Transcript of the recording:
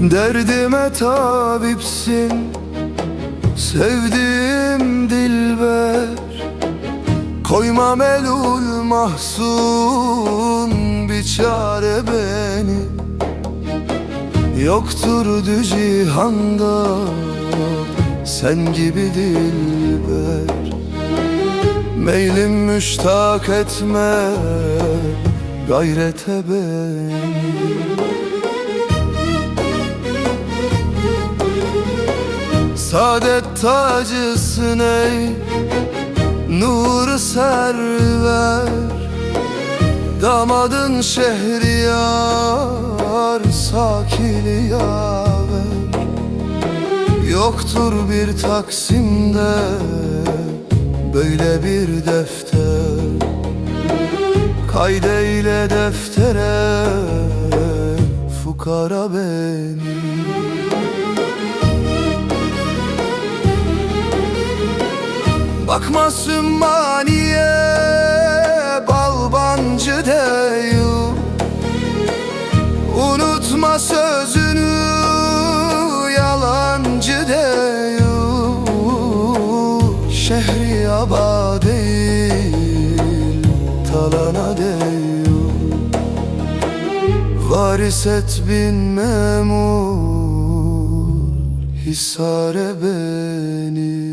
Derdime tabipsin Sevdiğim dilber. Koyma melul mahzun bir çare beni Yoktur cihanda. Sen gibi dilber. Meylim müştak etme gayrete beni Saadet tacısın ey Nuru server. Damadın şehriyar Sakili yaver. Yoktur bir Taksim'de Böyle bir defter. Kaydeyle deftere Fukara benim Bakma sümmaniye balbancı değil Unutma sözünü yalancı değil Şehri aba değil talana değil Varis et bin memur Hisare beni